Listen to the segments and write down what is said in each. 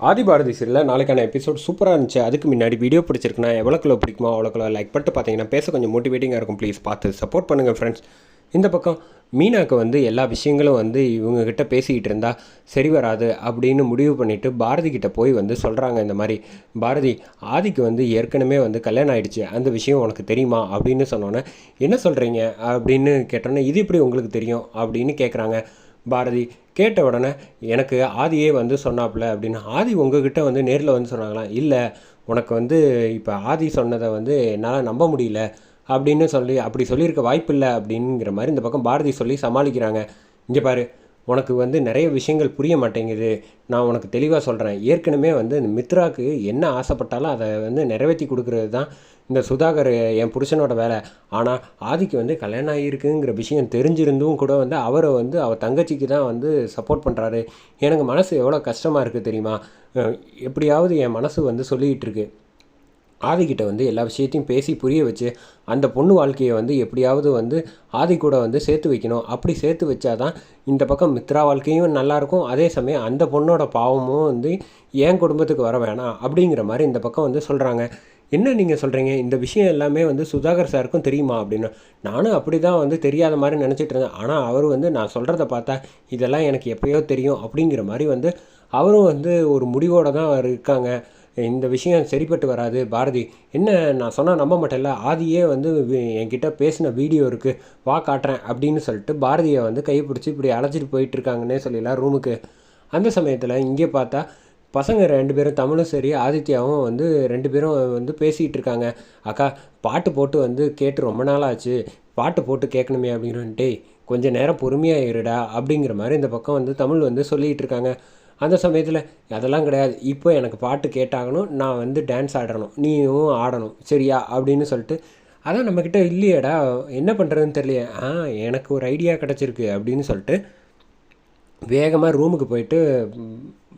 ஆதி பாரதி சீரியலில் நாளைக்கான எபிசோட் சூப்பராக இருந்துச்சு. அதுக்கு முன்னாடி வீடியோ பிடிச்சிருக்குன்னா எவ்வளோ பிடிக்குமோ அவ்வளோ கிலோ லைக் பண்ணிட்டு பார்த்தீங்கன்னா பேச கொஞ்சம் மோட்டிவேட்டிங்காக இருக்கும். ப்ளீஸ் பார்த்து சப்போர்ட் பண்ணுங்கள் ஃப்ரெண்ட்ஸ் இந்த பக்கம் மீனாக்கு வந்து எல்லா விஷயங்களும் வந்து இவங்கக்கிட்ட பேசிக்கிட்டு இருந்தா சரி வராது அப்படின்னு முடிவு பண்ணிவிட்டு பாரதி கிட்ட போய் வந்து சொல்கிறாங்க இந்த மாதிரி. பாரதி ஆதிக்கு வந்து ஏற்கனவே வந்து கல்யாணம் ஆகிடுச்சு அந்த விஷயம் உனக்கு தெரியுமா அப்படின்னு சொன்னோன்னே என்ன சொல்கிறீங்க அப்படின்னு கேட்டோன்னே இது எப்படி உங்களுக்கு தெரியும்? அப்படின்னு கேட்குறாங்க பாரதி கேட்ட உடனே எனக்கு ஆதியே வந்து சொன்னாப்புல அப்படின்னு. ஆதி உங்ககிட்ட வந்து நேரில் வந்து சொன்னாங்களாம் இல்லை உனக்கு வந்து இப்போ ஆதி சொன்னதை வந்து என்னால் நம்ப முடியல அப்படின்னு சொல்லி அப்படி சொல்லியிருக்க வாய்ப்பில்லை அப்படிங்கிற மாதிரி இந்த பக்கம் பாரதி சொல்லி சமாளிக்கிறாங்க. இங்கே பாரு உனக்கு வந்து நிறைய விஷயங்கள் புரிய மாட்டேங்குது. நான் உனக்கு தெளிவாக சொல்கிறேன் ஏற்கனவே வந்து இந்த மித்ராக்கு என்ன ஆசைப்பட்டாலும் அதை வந்து நிறைவேற்றி கொடுக்குறது தான் இந்த சுதாகர் என் புருஷனோட வேலை. ஆனால் ஆதிக்கு வந்து கல்யாணம் ஆகியிருக்குங்கிற விஷயம் தெரிஞ்சிருந்தும் கூட வந்து அவரை வந்து அவள் தங்கச்சிக்கு தான் வந்து சப்போர்ட் பண்ணுறாரு எனக்கு மனசு எவ்வளோ கஷ்டமாக இருக்குது தெரியுமா? எப்படியாவது என் மனசு வந்து சொல்லிகிட்டு இருக்கு. ஆதிக்கிட்ட வந்து எல்லா விஷயத்தையும் பேசி புரிய வச்சு அந்த பொண்ணு வாழ்க்கையை வந்து எப்படியாவது வந்து ஆதி கூட வந்து சேர்த்து வைக்கணும். அப்படி சேர்த்து வச்சாதான் இந்த பக்கம் மித்ரா வாழ்க்கையும் நல்லாயிருக்கும். அதே சமயம் அந்த பொண்ணோட பாவமும் வந்து என் குடும்பத்துக்கு வர வேணாம் அப்படிங்கிற மாதிரி இந்த பக்கம் வந்து சொல்கிறாங்க என்ன நீங்கள் சொல்கிறீங்க இந்த விஷயம் எல்லாமே வந்து சுதாகர் சாருக்கும் தெரியுமா அப்படின்னு. நானும் அப்படி தான் வந்து தெரியாத மாதிரி நினச்சிட்டு இருந்தேன். ஆனால் அவர் வந்து நான் சொல்கிறத பார்த்தா இதெல்லாம் எனக்கு எப்பயோ தெரியும் அப்படிங்கிற மாதிரி வந்து அவரும் வந்து ஒரு முடிவோடு தான் இருக்காங்க. இந்த விஷயம் சரிப்பட்டு வராது. பாரதி என்ன நான் சொன்னால் நம்ப மாட்டேன்ல? ஆதியே வந்து என்கிட்ட பேசின வீடியோ இருக்குது வா காட்டுறேன் அப்படின்னு சொல்லிட்டு பாரதியை வந்து கையை பிடிச்சி இப்படி அழைச்சிட்டு போயிட்டு இருக்காங்கன்னே சொல்லிடலாம் ரூமுக்கு. அந்த சமயத்தில் இங்கே பார்த்தா பசங்க ரெண்டு பேரும் தமிழும் சரி ஆதித்யாவும் வந்து ரெண்டு பேரும் வந்து பேசிகிட்டு இருக்காங்க. அக்கா பாட்டு போட்டு வந்து கேட்டு ரொம்ப நாள் ஆச்சு பாட்டு போட்டு கேட்கணுமே அப்படின்னுட்டு கொஞ்சம் நேரம் பொறுமையாக இருடா அப்படிங்கிற மாதிரி இந்த பக்கம் வந்து தமிழ் வந்து சொல்லிகிட்டு இருக்காங்க. அந்த சமயத்தில் அதெல்லாம் கிடையாது. இப்போ எனக்கு பாட்டு கேட்டாகணும். நான் வந்து டான்ஸ் ஆடணும். நீயும் ஆடணும். சரியா? அப்படின்னு சொல்லிட்டு அதான் நம்மக்கிட்ட இல்லையேடா. என்ன பண்ணுறதுன்னு தெரியலையே. ஆ எனக்கு ஒரு ஐடியா கிடச்சிருக்கு. அப்படின்னு சொல்லிட்டு வேகமாக ரூமுக்கு போயிட்டு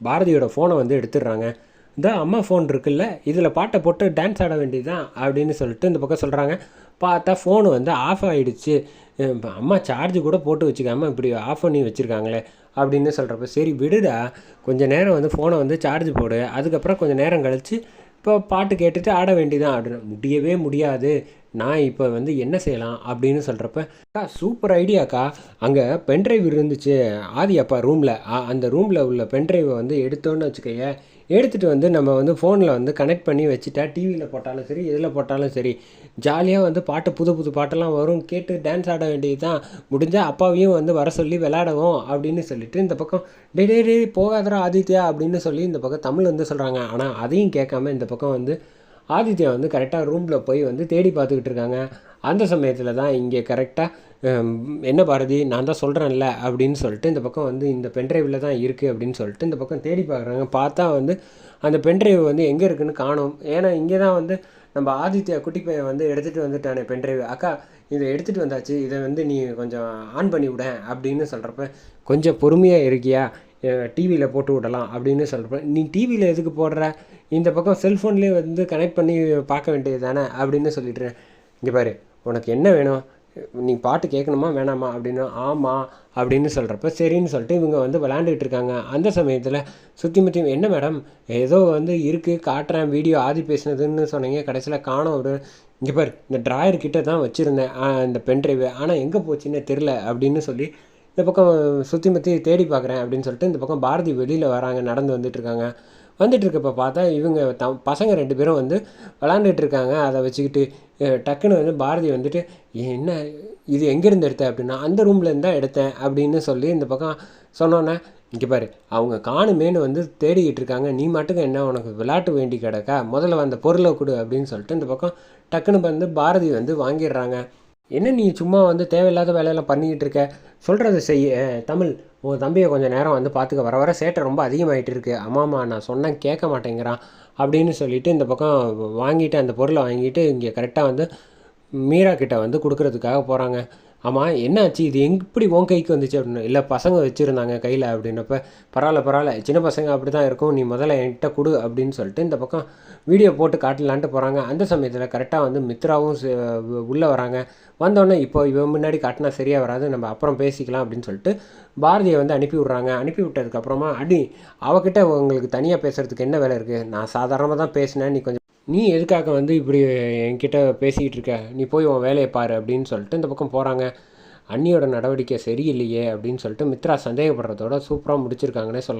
பாரதியோட ஃபோனை வந்து எடுத்துடுறாங்க. இந்த அம்மா ஃபோன் இருக்குல்ல. இதில் பாட்டை போட்டு டான்ஸ் ஆட வேண்டியதுதான். அப்படின்னு சொல்லிட்டு இந்த பக்கம் சொல்கிறாங்க பார்த்தா ஃபோனு வந்து ஆஃப் ஆகிடுச்சு அம்மா சார்ஜ் கூட போட்டு வச்சுக்காம இப்படி ஆஃப் பண்ணி வச்சுருக்காங்களே. அப்படின்னு சொல்கிறப்ப சரி விடுடா கொஞ்சம் நேரம் வந்து ஃபோனை வந்து சார்ஜ் போடு அதுக்கப்புறம் கொஞ்சம் நேரம் கழித்து இப்போ பாட்டு கேட்டுட்டு ஆட வேண்டியதான் அப்படின்னு. முடியவே முடியாது. நான் இப்போ வந்து என்ன செய்யலாம் அப்படின்னு சொல்கிறப்ப அக்கா சூப்பர் ஐடியாக்கா அங்கே பென்ட்ரைவ் இருந்துச்சு. ஆதி அப்பா ரூமில் அந்த ரூமில் உள்ள பென்ட்ரைவை வந்து எடுத்தோன்னு வச்சுக்கைய எடுத்துகிட்டு வந்து நம்ம வந்து ஃபோனில் வந்து கனெக்ட் பண்ணி வச்சுட்டா டிவியில் போட்டாலும் சரி எதில் போட்டாலும் சரி ஜாலியாக வந்து பாட்டு புது புது பாட்டெல்லாம் வரும். கேட்டு டான்ஸ் ஆட வேண்டியது தான் முடிஞ்சால் அப்பாவையும் வந்து வர சொல்லி விளாடவும் அப்படின்னு சொல்லிட்டு இந்த பக்கம் டே டே டே ஆதித்யா அப்படின்னு சொல்லி இந்த பக்கம் தமிழ் வந்து சொல்கிறாங்க ஆனால் அதையும் கேட்காம இந்த பக்கம் வந்து ஆதித்யா வந்து கரெக்டாக ரூமில் போய் வந்து தேடி பார்த்துக்கிட்டு இருக்காங்க. அந்த சமயத்தில் தான் இங்கே கரெக்டாக என்ன பாரதி நான் தான் சொல்கிறேன்ல அப்படின்னு சொல்லிட்டு இந்த பக்கம் வந்து இந்த பென்ட்ரைவில் தான் இருக்குது அப்படின்னு சொல்லிட்டு இந்த பக்கம் தேடி பார்க்குறாங்க. பார்த்தா வந்து அந்த பென்ட்ரைவ் வந்து எங்கே இருக்குன்னு காணும். ஏன்னா இங்கே தான் வந்து நம்ம ஆதித்யா குட்டி பையன் வந்து எடுத்துகிட்டு வந்துட்டானே பென்ட்ரைவ் அக்கா இதை எடுத்துகிட்டு வந்தாச்சு. இதை வந்து நீ கொஞ்சம் ஆன் பண்ணி விட அப்படின்னு சொல்கிறப்ப கொஞ்சம் பொறுமையாக இருக்கியா? டிவியில் போட்டு விடலாம் அப்படின்னு சொல்கிறப்ப நீ டிவியில் எதுக்கு போடுற? இந்த பக்கம் செல்ஃபோன்லேயே வந்து கனெக்ட் பண்ணி பார்க்க வேண்டியது தானே அப்படின்னு சொல்லிட்டுறேன். இங்கே பாரு உனக்கு என்ன வேணும்? நீ பாட்டு கேட்கணுமா வேணாமா அப்படின்னு ஆமாம் அப்படின்னு சொல்கிறப்ப சரின்னு சொல்லிட்டு இவங்க வந்து விளையாண்டுக்கிட்டு இருக்காங்க. அந்த சமயத்தில் சுற்றி முற்றி என்ன மேடம் ஏதோ வந்து இருக்குது காட்டுறேன் வீடியோ ஆதி பேசினதுன்னு சொன்னீங்க கடைசியில் காணோம் ஒரு இங்கே பாரு இந்த ட்ராயர் கிட்ட தான் வச்சுருந்தேன் இந்த பென்ட்ரைவ் ஆனால் எங்கே போச்சுன்னு தெரில அப்படின்னு சொல்லி இந்த பக்கம் சுற்றி முற்றி தேடி பார்க்குறேன் அப்படின்னு சொல்லிட்டு இந்த பக்கம் பாரதி வெளியில் வராங்க நடந்து வந்துட்டுருக்காங்க. இருக்காங்க பார்த்தா இவங்க த பசங்க ரெண்டு பேரும் வந்து விளாண்டுட்டு இருக்காங்க அதை வச்சுக்கிட்டு டக்குன்னு வந்து பாரதி வந்துட்டு என்ன? இது எங்கேருந்து எடுத்த? அப்படின்னா அந்த ரூம்லேருந்து தான் எடுத்தேன் அப்படின்னு சொல்லி இந்த பக்கம் சொன்னோன்னே இங்கே பாரு அவங்க காணுமேனு வந்து தேடிக்கிட்டு இருக்காங்க நீ மட்டும் என்ன உனக்கு விளையாட்டு வேண்டி கிடக்கா? முதல்ல வந்த பொருளை கொடு அப்படின்னு சொல்லிட்டு இந்த பக்கம் டக்குன்னு வந்து பாரதி வந்து வாங்கிடுறாங்க. என்ன நீ சும்மா வந்து தேவையில்லாத வேலையெல்லாம் பண்ணிக்கிட்டு இருக்க? சொல்கிறத செய்ய தமிழ் உன் தம்பியை கொஞ்சம் நேரம் வந்து பார்த்துக்க. வர வர சேட்டை ரொம்ப அதிகமாகிட்டு இருக்கு. ஆமாம்மா நான் சொன்னேன் கேட்க மாட்டேங்கிறான் அப்படின்னு சொல்லிட்டு இந்த பக்கம் வாங்கிட்டு அந்த பொருளை வாங்கிட்டு இங்கே கரெக்டாக வந்து மீரா கிட்ட வந்து கொடுக்கறதுக்காக போகிறாங்க ஆமாம் என்னாச்சு? இது எப்படி உன் கைக்கு வந்துச்சு அப்படின்னு. இல்லை பசங்க வச்சுருந்தாங்க கையில் அப்படின்னப்ப பரவாயில்ல பரவாயில்ல. சின்ன பசங்க அப்படி தான் இருக்கும். நீ முதல்ல என்கிட்ட கொடு அப்படின்னு சொல்லிட்டு இந்த பக்கம் வீடியோ போட்டு காட்டலான்ட்டு போகிறாங்க அந்த சமயத்தில் கரெக்டாக வந்து மித்ராவும் உள்ளே வராங்க. வந்தோடனே இப்போ இவன் முன்னாடி காட்டினா சரியாக வராது. நம்ம அப்புறம் பேசிக்கலாம் அப்படின்னு சொல்லிட்டு பாரதியை வந்து அனுப்பி விட்றாங்க. அனுப்பி விட்டதுக்கப்புறமா அடி அவகிட்ட உங்களுக்கு தனியாக பேசுகிறதுக்கு என்ன வேலை இருக்குது நான் சாதாரணமாக தான் பேசினேன். நீ கொஞ்சம் நீ எதுக்காக வந்து இப்படி என்கிட்ட பேசிக்கிட்டு இருக்க? நீ போய் உன் வேலையை பாரு அப்படின்னு சொல்லிட்டு இந்த பக்கம் போகிறாங்க அண்ணியோட நடவடிக்கை சரியில்லையே அப்படின்னு சொல்லிட்டு மித்ரா சந்தேகப்படுறதோட சூப்பராக முடிச்சிருக்காங்கன்னே சொல்லலாம்.